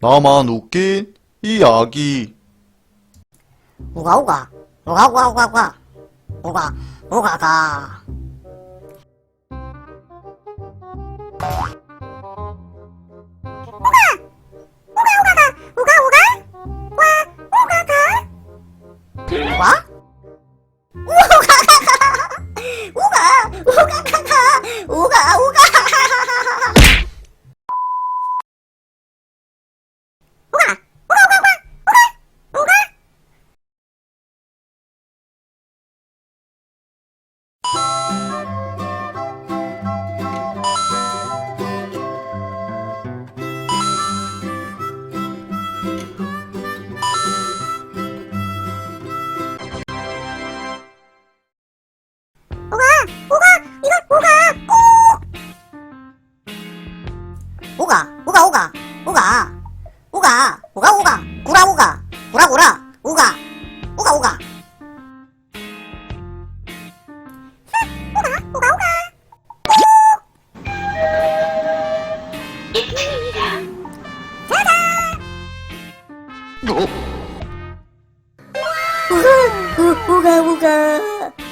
나만 웃긴 이야기. 우가 우가. 우가 우가 우가 우가. 우가 우가가 우가 우가 우가 우가 우가 우가 우가 구라 우가 구라 구라 우가 우가 우가. 우가 우가 우가 우가가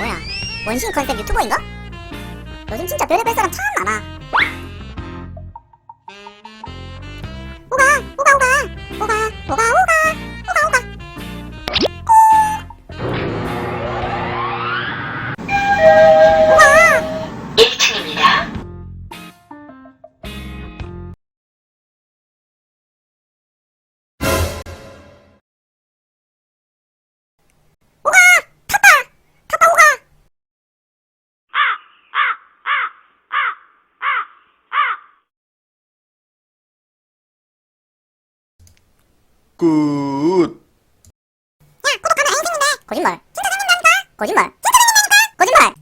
뭐야? 원신 컨셉 유튜버인가? 요즘 진짜 별의 별 사람 참 많아. 우가 우가 우가 우가 우가 우가 끝. 거짓말. 진짜 생긴다니까? 거짓말. 진짜 생긴다니까? 거짓말